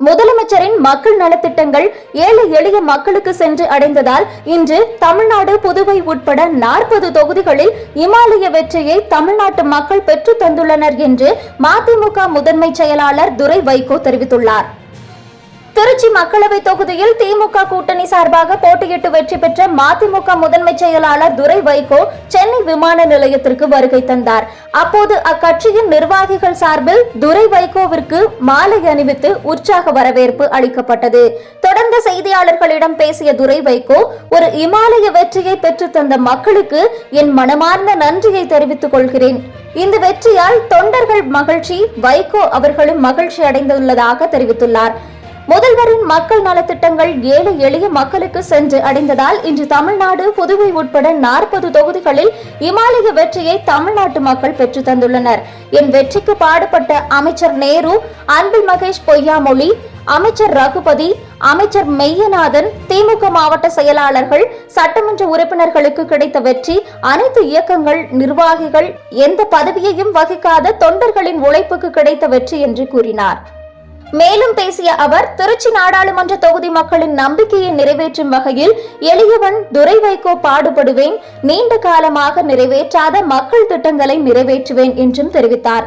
முதலமைச்சரின் மக்கள் நலத்திட்டங்கள் ஏழை எளிய மக்களுக்கு சென்று அடைந்ததால் இன்று தமிழ்நாடு புதுவை உட்பட நாற்பது தொகுதிகளில் இமாலய வெற்றியை தமிழ்நாட்டு மக்கள் பெற்றுத் தந்துள்ளனர் என்று மதிமுக முதன்மை செயலாளர் துரை வைகோ தெரிவித்துள்ளார். திருச்சி மக்களவை தொகுதியில் திமுக கூட்டணி சார்பாக போட்டியிட்டு வெற்றி பெற்ற மதிமுக முதன்மை செயலாளர் துரை வைகோ சென்னை விமான நிலையத்திற்கு வருகை தந்தார். அப்போது அக்கட்சியின் நிர்வாகிகள் சார்பில் துரை வைகோவிற்கு மாலை அணிவித்து உற்சாக வரவேற்பு அளிக்கப்பட்டது. தொடர்ந்து செய்தியாளர்களிடம் பேசிய துரை வைகோ ஒரு இமாலய வெற்றியை பெற்று தந்த மக்களுக்கு என் மனமார்ந்த நன்றியை தெரிவித்துக் கொள்கிறேன். இந்த வெற்றியால் தொண்டர்கள் மகிழ்ச்சி வைகோ அவர்களும் மகிழ்ச்சி அடைந்துள்ளதாக தெரிவித்துள்ளார். முதல்வரின் மக்கள் நலத்திட்டங்கள் ஏழை எளிய மக்களுக்கு சென்று அடைந்ததால் இன்று தமிழ்நாடு புதுவை உட்பட நாற்பது தொகுதிகளில் இமாலய வெற்றியை தமிழ்நாட்டு மக்கள் பெற்று தந்துள்ளனர். என் வெற்றிக்கு பாடுபட்ட அமைச்சர் நேரு அன்பில் மகேஷ் பொய்யாமொழி அமைச்சர் ரகுபதி அமைச்சர் மெய்யநாதன் திமுக மாவட்ட செயலாளர்கள் சட்டமன்ற உறுப்பினர்களுக்கு கிடைத்த வெற்றி அனைத்து இயக்கங்கள் நிர்வாகிகள் எந்த பதவியையும் வகிக்காத தொண்டர்களின் உழைப்புக்கு கிடைத்த வெற்றி என்று கூறினார். மேலும் பேசிய அவர் திருச்சி நாடாளுமன்ற தொகுதி மக்களின் நம்பிக்கையை நிறைவேற்றும் வகையில் எளியவன் துரை வைகோ பாடுபடுவேன் நீண்ட காலமாக நிறைவேற்றாத மக்கள் திட்டங்களை நிறைவேற்றுவேன் என்றும் தெரிவித்தார்.